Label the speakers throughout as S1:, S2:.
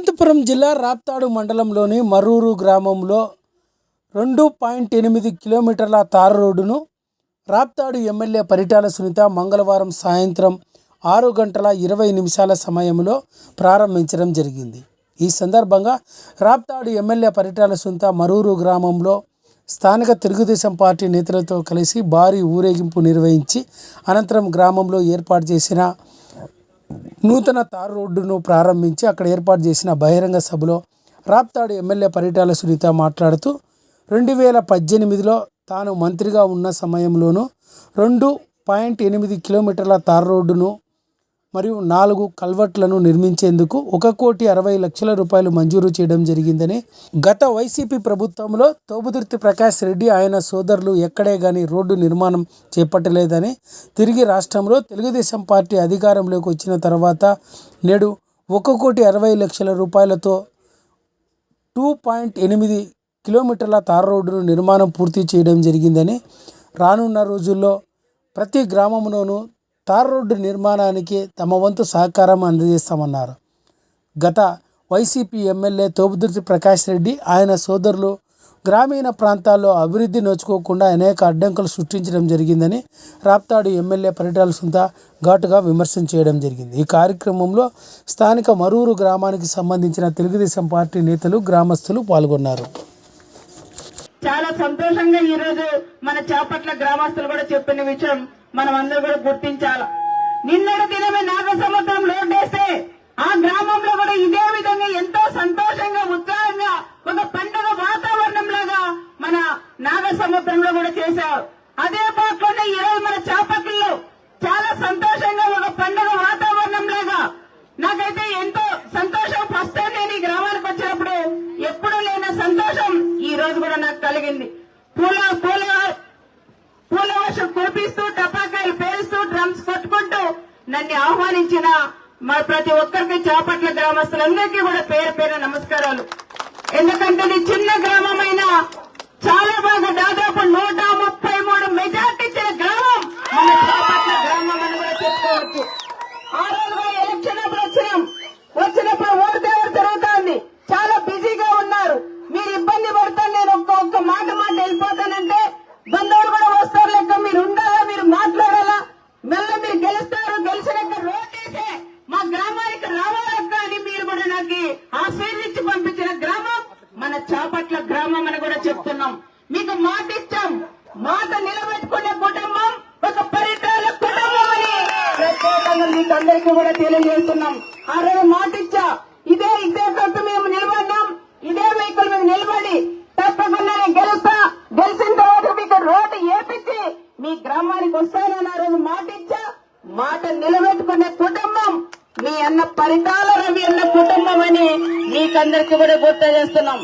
S1: అనంతపురం జిల్లా రాప్తాడు మండలంలోని మరూరు గ్రామంలో రెండు పాయింట్ ఎనిమిది కిలోమీటర్ల తారు రోడ్డును రాప్తాడు ఎమ్మెల్యే పరిటాల సునీత మంగళవారం సాయంత్రం ఆరు గంటల ఇరవై నిమిషాల సమయంలో ప్రారంభించడం జరిగింది. ఈ సందర్భంగా రాప్తాడు ఎమ్మెల్యే పరిటాల సునీత మరూరు గ్రామంలో స్థానిక తెలుగుదేశం పార్టీ నేతలతో కలిసి భారీ ఊరేగింపు నిర్వహించి అనంతరం గ్రామంలో ఏర్పాటు చేసిన నూతన తారు రోడ్డును ప్రారంభించి అక్కడ ఏర్పాటు చేసిన బహిరంగ సభలో రాప్తాడు ఎమ్మెల్యే పరిటాల సునీత మాట్లాడుతూ రెండు వేల పద్దెనిమిదిలో తాను మంత్రిగా ఉన్న సమయంలోనూ రెండు పాయింట్ ఎనిమిది కిలోమీటర్ల తారు రోడ్డును మరియు నాలుగు కల్వర్ట్లను నిర్మించేందుకు ఒక కోటి అరవై లక్షల రూపాయలు మంజూరు చేయడం జరిగిందని గత వైసీపీ ప్రభుత్వంలో తోబుదుర్తి ప్రకాష్ రెడ్డి ఆయన సోదరులు ఎక్కడే గాని రోడ్డు నిర్మాణం చేపట్టలేదని తిరిగి రాష్ట్రంలో తెలుగుదేశం పార్టీ అధికారంలోకి వచ్చిన తర్వాత నేడు ఒక కోటి అరవై లక్షల రూపాయలతో టూ పాయింట్ ఎనిమిది కిలోమీటర్ల తార రోడ్డును నిర్మాణం పూర్తి చేయడం జరిగిందని రానున్న రోజుల్లో ప్రతి గ్రామంలోనూ తార్ రోడ్డు నిర్మాణానికి తమ వంతు సహకారం అందజేస్తామన్నారు. గత వైసీపీ ఎమ్మెల్యే తోపుదుర్తి ప్రకాష్ రెడ్డి ఆయన సోదరులు గ్రామీణ ప్రాంతాల్లో అభివృద్ధి నోచుకోకుండా అనేక అడ్డంకులు సృష్టించడం జరిగిందని రాప్తాడు ఎమ్మెల్యే పరిటాల సుంత ఘాటుగా విమర్శం చేయడం జరిగింది. ఈ కార్యక్రమంలో స్థానిక మరూరు గ్రామానికి సంబంధించిన తెలుగుదేశం పార్టీ నేతలు గ్రామస్తులు పాల్గొన్నారు.
S2: చాలా సంతోషంగా ఈరోజు మన చేపట్ల గ్రామస్తులు కూడా చెప్పిన విషయం మనం అందరూ కూడా గుర్తించాలి? నిన్నటి దినమే నాగసముద్రం లోటేస్తే ఆ గ్రామంలో కూడా ఇదే విధంగా ఎంతో సంతోషంగా ఉత్సాహంగా ఒక పండుగ వాతావరణం లాగా మన నాగసముద్రంలో కూడా చేశారు. అదే పాటలోనే ఈరోజు మన చేపట్లలో చాలా సంతోషంగా ఒక పండుగ వాతావరణం లాగా నాకైతే ఎంతో సంతోషం. ఫస్ట్ టైం నేను ఈ గ్రామానికి వచ్చినప్పుడు ఎప్పుడూ లేని సంతోషం ఈ రోజు కూడా నాకు కలిగింది. పూల పూల పూల వర్షం కురిపిస్తూ టపాకాయలు నన్ను ఆహ్వానించిన మా ప్రతి ఒక్కరికి చేపట్ల గ్రామస్తులందరికీ కూడా పేరు పేరు నమస్కారాలు. ఎందుకంటే ఇది చిన్న గ్రామమైన చాలా బాగా దాదాపు నూట ముప్పై మూడు మెజార్టీ ఇచ్చిన గ్రామం మన చేపట్ల గ్రామం అని కూడా చెప్పుకోవచ్చు ఆ రోజు కూడా ఎలక్షన్ అప్పుడు వచ్చినాం వచ్చినప్పుడు ఓటు దేవరు జరుగుతోంది చాలా బిజీగా ఉన్నారు మీరు ఇబ్బంది పడతాను నేను ఒక్క ఒక్క మాట మాట వెళ్ళిపోతానంటే బంధువులు కూడా వస్తారు లెక్క మీరు ఉండాలా మీరు మాట్లాడాలా మెల్ల మీరు గెలుస్తారు గెలిచినాక రోటేసే మా గ్రామానికి రావాలక్క అని మీరు కూడా నాకు ఆశీర్వించి పంపించిన గ్రామం మన చాపట్ల కూడా చెప్తున్నాం. మీకు మాట ఇచ్చాం మాట నిలబెట్టుకునే కుటుంబం ఒక పరిటాల కుటుంబం అని ప్రత్యేకంగా మీకు అందరికీ కూడా తెలియజేస్తున్నాం. ఆ రోజు మాట ఇచ్చా ఇదే ఇదే కట్టు మేము నిలబడ్డాం. ఇదే వెహికల్ మేము నిలబడి తప్పకుండా నేను గెలుస్తా. గెలిచిన తర్వాత మీకు రోడ్డు ఏపించి మీ గ్రామానికి వస్తానని ఆ రోజు మాట ఇచ్చా మాట నిలబెట్టుకునే కుటుంబం మీ అన్న పరిటాల రవి అన్న కుటుంబం అని మీకందరికీ కూడా గుర్తు చేస్తున్నాం.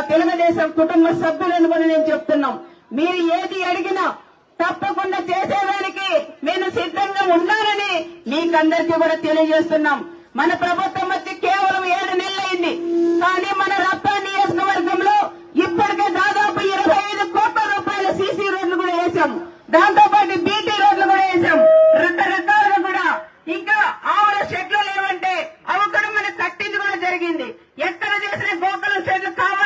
S2: తెలుగుదేశం కుటుంబ సభ్యులను కూడా నేను చెప్తున్నాం. మీరు ఏది అడిగినా తప్పకుండా చేసేదానికి నేను సిద్ధంగా ఉన్నానని మీకందరికీ కూడా తెలియజేస్తున్నాం. మన ప్రభుత్వం వచ్చి కేవలం ఏడు నెలలైంది కానీ మన రప్ప నియోజకవర్గంలో ఇప్పటికే దాదాపు ఇరవై ఐదు కోట్ల రూపాయల సీసీ రోడ్లు కూడా వేశాం. దాంతో పాటు బీటీ రోడ్లు కూడా వేశాం. రకరకాలుగా కూడా. ఇంకా ఆవుల షెడ్లు లేవంటే అవి కూడా మనకు కట్టింది కూడా జరిగింది. ఎక్కడ చేసిన గోకల షెడ్లు కావాలి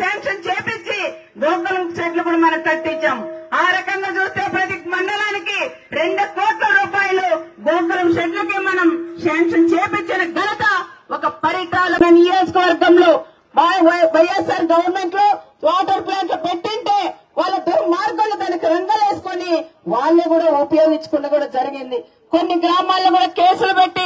S2: శాంక్షన్ చేపించి గోకులం చెట్లు కూడా మనం కట్టించాం. ఆ రకంగా చూస్తే ప్రతి మండలానికి రెండు కోట్ల రూపాయలు గోకులం షెడ్లకి మనం శాంక్షన్ చేపించిన ఘనత ఒక పరిటాల నియోజకవర్గంలో. వై- వై- వైఎస్ఆర్ గవర్నమెంట్లో వాటర్ ప్లాంట్ పెట్టింటే వాళ్ళ దుర్మార్గులు దానికి రంగులేసుకొని వాళ్ళు కూడా ఉపయోగించుకున్న కూడా జరిగింది. కొన్ని గ్రామాల్లో కూడా కేసులు పెట్టి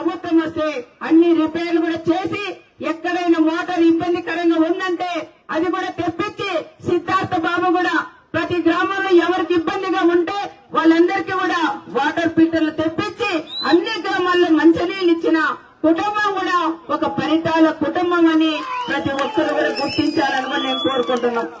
S2: ప్రభుత్వం వస్తే అన్ని రిపేర్లు కూడా చేసి ఎక్కడైనా మోటార్ ఇబ్బందికరంగా ఉందంటే అది కూడా తెప్పించి సిద్ధార్థ బాబు కూడా ప్రతి గ్రామంలో ఎవరికి ఇబ్బందిగా ఉంటే వాళ్ళందరికీ కూడా వాటర్ ఫిల్టర్లు తెప్పించి అన్ని గ్రామాల్లో మంచినీళ్ళు ఇచ్చిన కుటుంబం కూడా ఒక పరిటాల కుటుంబం అని ప్రతి ఒక్కరు కూడా గుర్తించాలని నేను కోరుకుంటున్నాను.